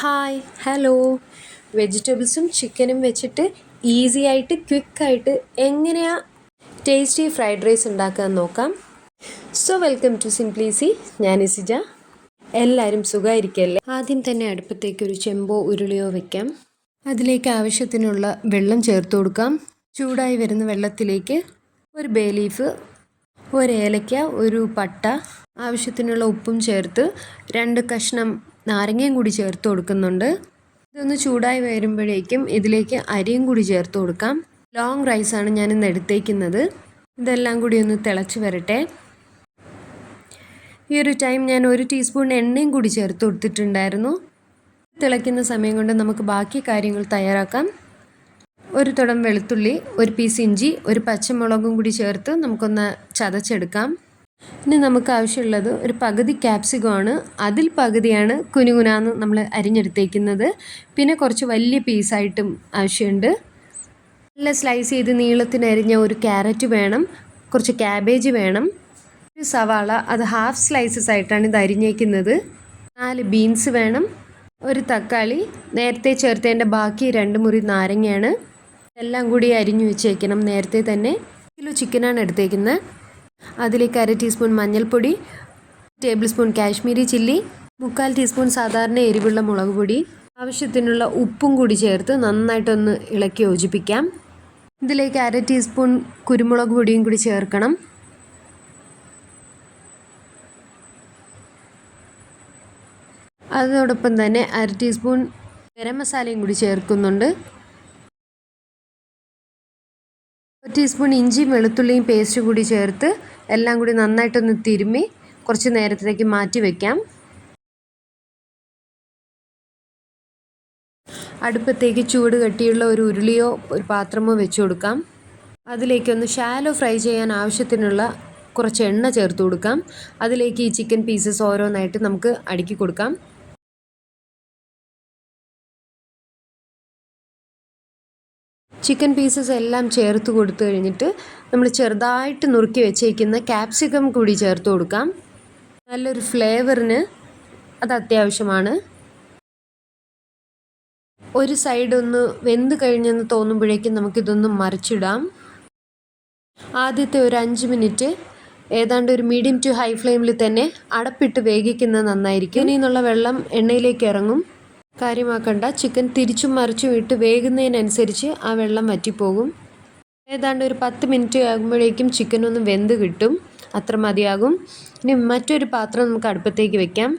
Hi hello. വെജിറ്റബിൾസും ചിക്കനും വെച്ചിട്ട് ഈസി ആയിട്ട് ക്വിക്കായിട്ട് എങ്ങനെയാണ് ടേസ്റ്റി ഫ്രൈഡ് റൈസ് ഉണ്ടാക്കാൻ നോക്കാം. സോ വെൽക്കം ടു സിംപ്ലീസി ഞാൻ ഇസിജ എല്ലാവരും സുഖമായിരിക്കല്ലേ ആദ്യം തന്നെ അടുപ്പത്തേക്ക് ഒരു ചെമ്പോ ഉരുളിയോ വെക്കാം. അതിലേക്ക് ആവശ്യത്തിനുള്ള വെള്ളം ചേർത്ത് കൊടുക്കാം. ചൂടായി വരുന്ന വെള്ളത്തിലേക്ക് ഒരു ബേ ലീഫ് ഒരു ഏലക്ക ഒരു പട്ട ആവശ്യത്തിനുള്ള ഉപ്പും ചേർത്ത് രണ്ട് കഷ്ണം നാരങ്ങയും കൂടി ചേർത്ത് കൊടുക്കുന്നുണ്ട്. ഇതൊന്ന് ചൂടായി വരുമ്പോഴേക്കും ഇതിലേക്ക് അരിയും കൂടി ചേർത്ത് കൊടുക്കാം. ലോങ് റൈസാണ് ഞാൻ ഇന്ന് എടുത്തേക്കുന്നത്. ഇതെല്ലാം കൂടി ഒന്ന് തിളച്ച് വരട്ടെ. ഈ ഒരു ടൈം ഞാൻ ഒരു ടീസ്പൂൺ എണ്ണയും കൂടി ചേർത്ത് കൊടുത്തിട്ടുണ്ടായിരുന്നു. തിളയ്ക്കുന്ന സമയം കൊണ്ട് നമുക്ക് ബാക്കി കാര്യങ്ങൾ തയ്യാറാക്കാം. ഒരു തുടം വെളുത്തുള്ളി ഒരു പീസ് ഇഞ്ചി ഒരു പച്ചമുളകും കൂടി ചേർത്ത് നമുക്കൊന്ന് ചതച്ചെടുക്കാം. ഇനി നമുക്ക് ആവശ്യമുള്ളത് ഒരു പകുതി ക്യാപ്സിക്കമാണ് അതിൽ പകുതിയാണ് കുനുകുനാന്ന് നമ്മൾ അരിഞ്ഞെടുത്തേക്കുന്നത്. പിന്നെ കുറച്ച് വലിയ പീസായിട്ടും ആവശ്യമുണ്ട്. നല്ല സ്ലൈസ് ചെയ്ത് നീളത്തിന് അരിഞ്ഞ ഒരു ക്യാരറ്റ് വേണം. കുറച്ച് ക്യാബേജ് വേണം. ഒരു സവാള അത് ഹാഫ് സ്ലൈസസ് ആയിട്ടാണ് ഇത് അരിഞ്ഞേക്കുന്നത്. നാല് ബീൻസ് വേണം. ഒരു തക്കാളി നേരത്തെ ചേർത്തതിന്റെ ബാക്കി രണ്ട് മുറി നാരങ്ങയാണ്. എല്ലാം കൂടി അരിഞ്ഞു വെച്ചേക്കണം നേരത്തെ തന്നെ. കിലോ ചിക്കനാണ് എടുത്തേക്കുന്നത്. അതിലേക്ക് അര ടീസ്പൂൺ മഞ്ഞൾപ്പൊടി ടേബിൾ സ്പൂൺ കാശ്മീരി ചില്ലി മുക്കാൽ ടീസ്പൂൺ സാധാരണ എരിവുള്ള മുളക് പൊടി. ആവശ്യത്തിനുള്ള ഉപ്പും കൂടി ചേർത്ത് നന്നായിട്ടൊന്ന് ഇളക്കി യോജിപ്പിക്കാം. ഇതിലേക്ക് അര ടീസ്പൂൺ കുരുമുളക് പൊടിയും കൂടി ചേർക്കണം. അതോടൊപ്പം തന്നെ അര ടീസ്പൂൺ ഗരം മസാലയും കൂടി ചേർക്കുന്നുണ്ട്. ഒരു ടീസ്പൂൺ ഇഞ്ചിയും വെളുത്തുള്ളിയും പേസ്റ്റ് കൂടി ചേർത്ത് എല്ലാം കൂടി നന്നായിട്ടൊന്ന് തിരുമ്മി കുറച്ച് നേരത്തേക്ക് മാറ്റി വയ്ക്കാം അടുപ്പത്തേക്ക് ചൂട് കട്ടിയുള്ള ഒരു ഉരുളിയോ ഒരു പാത്രമോ വെച്ച് കൊടുക്കാം. അതിലേക്കൊന്ന് ഷാലോ ഫ്രൈ ചെയ്യാൻ ആവശ്യത്തിനുള്ള കുറച്ച് എണ്ണ ചേർത്ത് കൊടുക്കാം. അതിലേക്ക് ഈ ചിക്കൻ പീസസ് ഓരോന്നായിട്ട് നമുക്ക് അടുക്കി കൊടുക്കാം. ചിക്കൻ പീസസ് എല്ലാം ചേർത്ത് കൊടുത്തു കഴിഞ്ഞിട്ട് നമ്മൾ ചെറുതായിട്ട് നുറുക്കി വെച്ചേക്കുന്ന ക്യാപ്സിക്കം കൂടി ചേർത്ത് കൊടുക്കാം. നല്ലൊരു ഫ്ലേവറിന് അത് അത്യാവശ്യമാണ്. ഒരു സൈഡ് ഒന്ന് വെന്ത് കഴിഞ്ഞെന്ന് തോന്നുമ്പോഴേക്കും നമുക്കിതൊന്ന് മറിച്ചിടാം. ആദ്യത്തെ ഒരു അഞ്ച് മിനിറ്റ് ഏതാണ്ട് ഒരു മീഡിയം ടു ഹൈ ഫ്ലെയിമിൽ തന്നെ അടപ്പിട്ട് വേവിക്കുന്നത് നന്നായിരിക്കും. ഇനി നിന്നുള്ള വെള്ളം എണ്ണയിലേക്ക് ഇറങ്ങും. കാര്യമാക്കണ്ട. ചിക്കൻ തിരിച്ചും മറിച്ചും ഇട്ട് വേകുന്നതിനനുസരിച്ച് ആ വെള്ളം വറ്റിപ്പോകും. ഏതാണ്ട് ഒരു പത്ത് മിനിറ്റ് ആകുമ്പോഴേക്കും ചിക്കൻ ഒന്ന് വെന്ത് കിട്ടും. അത്ര മതിയാകും. ഇനി മറ്റൊരു പാത്രം നമുക്ക് അടുപ്പത്തേക്ക് വെക്കാം.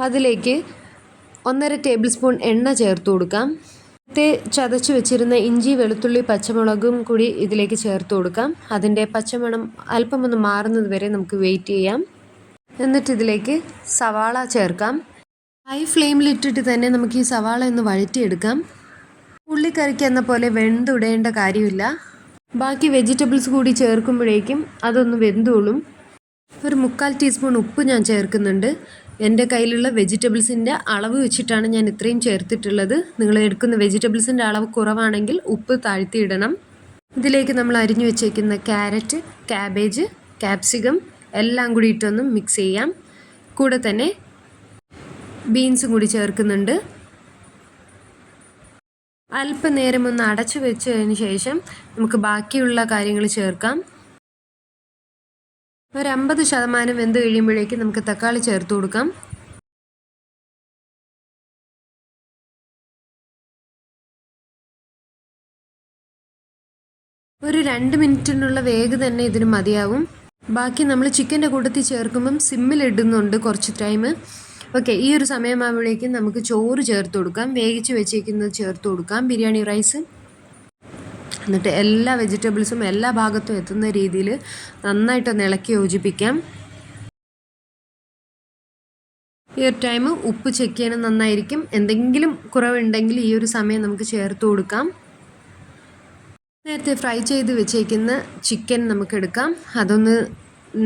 അതിലേക്ക് ഒന്നര ടേബിൾ സ്പൂൺ എണ്ണ ചേർത്ത് കൊടുക്കാം. നേരത്തെ ചതച്ച് വെച്ചിരുന്ന ഇഞ്ചി വെളുത്തുള്ളി പച്ചമുളകും കൂടി ഇതിലേക്ക് ചേർത്ത് കൊടുക്കാം. അതിന്റെ പച്ചമണം അല്പം ഒന്ന് മാറുന്നത് വരെ നമുക്ക് വെയിറ്റ് ചെയ്യാം. എന്നിട്ട് ഇതിലേക്ക് സവാള ചേർക്കാം. ഹൈ ഫ്ലെയിമിലിട്ടിട്ട് തന്നെ നമുക്ക് ഈ സവാള ഒന്ന് വഴറ്റിയെടുക്കാം. ഉള്ളിക്കറിക്ക് എന്ന പോലെ വെന്തുടേണ്ട കാര്യമില്ല. ബാക്കി വെജിറ്റബിൾസ് കൂടി ചേർക്കുമ്പോഴേക്കും അതൊന്ന് വെന്തോളും. ഒരു മുക്കാൽ ടീസ്പൂൺ ഉപ്പ് ഞാൻ ചേർക്കുന്നുണ്ട്. എന്റെ കയ്യിലുള്ള വെജിറ്റബിൾസിന്റെ അളവ് വെച്ചിട്ടാണ് ഞാൻ ഇത്രയും ചേർത്തിട്ടുള്ളത്. നിങ്ങൾ എടുക്കുന്ന വെജിറ്റബിൾസിന്റെ അളവ് കുറവാണെങ്കിൽ ഉപ്പ് താഴ്ത്തിയിടണം. ഇതിലേക്ക് നമ്മൾ അരിഞ്ഞു വെച്ചേക്കുന്ന ക്യാരറ്റ് ക്യാബേജ് ക്യാപ്സികം എല്ലാം കൂടി ഇട്ടൊന്ന് മിക്സ് ചെയ്യാം. കൂടെ തന്നെ ബീൻസും കൂടി ചേർക്കുന്നുണ്ട്. അല്പനേരം ഒന്ന് അടച്ചു വെച്ചതിന് ശേഷം നമുക്ക് ബാക്കിയുള്ള കാര്യങ്ങൾ ചേർക്കാം. ഒരു അമ്പത് ശതമാനം വെന്ത് കഴിയുമ്പോഴേക്കും നമുക്ക് തക്കാളി ചേർത്ത് കൊടുക്കാം. ഒരു രണ്ട് മിനിറ്റിനുള്ള വേഗ് തന്നെ ഇതിന് മതിയാവും. ബാക്കി നമ്മൾ ചിക്കന്റെ കൂട്ടത്തിൽ ചേർക്കുമ്പം സിമ്മിലിടുന്നുണ്ട് കുറച്ച് ടൈം. ഓക്കെ ഈ ഒരു സമയമാകുമ്പോഴേക്കും നമുക്ക് ചോറ് ചേർത്ത് കൊടുക്കാം. വേവിച്ച് വെച്ചേക്കുന്നത് ചേർത്ത് കൊടുക്കാം. ബിരിയാണി റൈസ്. എന്നിട്ട് എല്ലാ വെജിറ്റബിൾസും എല്ലാ ഭാഗത്തും എത്തുന്ന രീതിയിൽ നന്നായിട്ടൊന്ന് ഇളക്കി യോജിപ്പിക്കാം. ഈ ഒരു ടൈം ഉപ്പ് ചെക്ക് ചെയ്യണം. നന്നായിരിക്കും. എന്തെങ്കിലും കുറവുണ്ടെങ്കിൽ ഈ ഒരു സമയം നമുക്ക് ചേർത്ത് കൊടുക്കാം. നേരത്തെ ഫ്രൈ ചെയ്ത് വെച്ചേക്കുന്ന ചിക്കൻ നമുക്ക് എടുക്കാം. അതൊന്ന്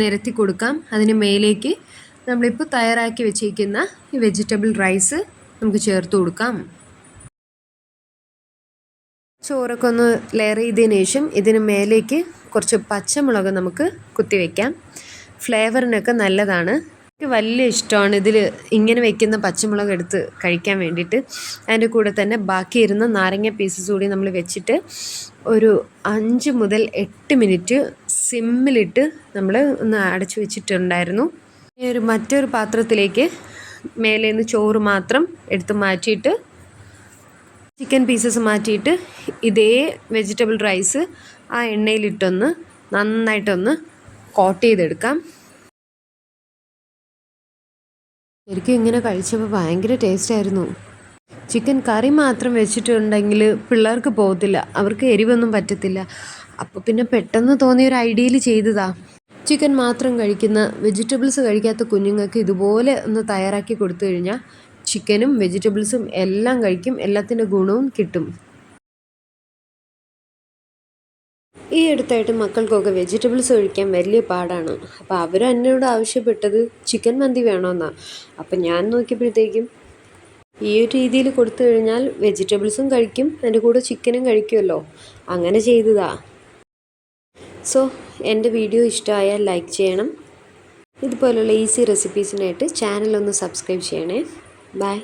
നിരത്തി കൊടുക്കാം. അതിന് മേലേക്ക് നമ്മളിപ്പോൾ തയ്യാറാക്കി വെച്ചിരിക്കുന്ന ഈ വെജിറ്റബിൾ റൈസ് നമുക്ക് ചേർത്ത് കൊടുക്കാം. ചോറൊക്കെ ഒന്ന് ലെയർ ചെയ്തതിന് ശേഷം ഇതിന് മേലേക്ക് കുറച്ച് പച്ചമുളക് നമുക്ക് കുത്തിവെക്കാം ഫ്ലേവറിനൊക്കെ നല്ലതാണ്. എനിക്ക് വലിയ ഇഷ്ടമാണ് ഇതിൽ ഇങ്ങനെ വെക്കുന്ന പച്ചമുളക് എടുത്ത് കഴിക്കാൻ വേണ്ടിയിട്ട്. അതിന്റെ കൂടെ തന്നെ ബാക്കി ഇരുന്ന നാരങ്ങ പീസസ് കൂടി നമ്മൾ വെച്ചിട്ട് ഒരു അഞ്ച് മുതൽ എട്ട് മിനിറ്റ് സിമ്മിലിട്ട് നമ്മൾ ഒന്ന് അടച്ചു വെച്ചിട്ടുണ്ടായിരുന്നു. ഈ ഒരു മറ്റൊരു പാത്രത്തിലേക്ക് മേലെ നിന്ന് ചോറ് മാത്രം എടുത്ത് മാറ്റിയിട്ട് ചിക്കൻ പീസസ് മാറ്റിയിട്ട് ഇതേ വെജിറ്റബിൾ റൈസ് ആ എണ്ണയിലിട്ടൊന്ന് നന്നായിട്ടൊന്ന് കോട്ട് ചെയ്തെടുക്കാം. ശരിക്കും ഇങ്ങനെ കഴിച്ചപ്പോൾ ഭയങ്കര ടേസ്റ്റ് ആയിരുന്നു. ചിക്കൻ കറി മാത്രം വെച്ചിട്ടുണ്ടെങ്കിൽ പിള്ളേർക്ക് പോകത്തില്ല അവർക്ക് എരിവൊന്നും പറ്റത്തില്ല. അപ്പോൾ പിന്നെ പെട്ടെന്ന് തോന്നിയ ഒരു ഐഡിയയിൽ ചെയ്തതാ. ചിക്കൻ മാത്രം കഴിക്കുന്ന വെജിറ്റബിൾസ് കഴിക്കാത്ത കുഞ്ഞുങ്ങൾക്ക് ഇതുപോലെ ഒന്ന് തയ്യാറാക്കി കൊടുത്തു കഴിഞ്ഞാൽ ചിക്കനും വെജിറ്റബിൾസും എല്ലാം കഴിക്കും എല്ലാത്തിന്റെ ഗുണവും കിട്ടും. ഈ അടുത്തായിട്ട് മക്കൾക്കൊക്കെ വെജിറ്റബിൾസ് കഴിക്കാൻ വലിയ പാടാണ്. അപ്പോൾ അവർ എന്നോട് ആവശ്യപ്പെട്ടത് ചിക്കൻ മന്തി വേണമെന്നാണ് അപ്പം ഞാൻ നോക്കിയപ്പോഴത്തേക്കും ഈ ഒരു രീതിയിൽ കൊടുത്തു കഴിഞ്ഞാൽ വെജിറ്റബിൾസും കഴിക്കും അതിന്റെ കൂടെ ചിക്കനും കഴിക്കുമല്ലോ. അങ്ങനെ ചെയ്തതാ. സോ എന്റെ വീഡിയോ ഇഷ്ടമായാൽ ലൈക്ക് ചെയ്യണം. ഇതുപോലുള്ള ഈസി റെസിപ്പീസിനായിട്ട് ചാനൽ ഒന്ന് സബ്സ്ക്രൈബ് ചെയ്യണേ. ബൈ.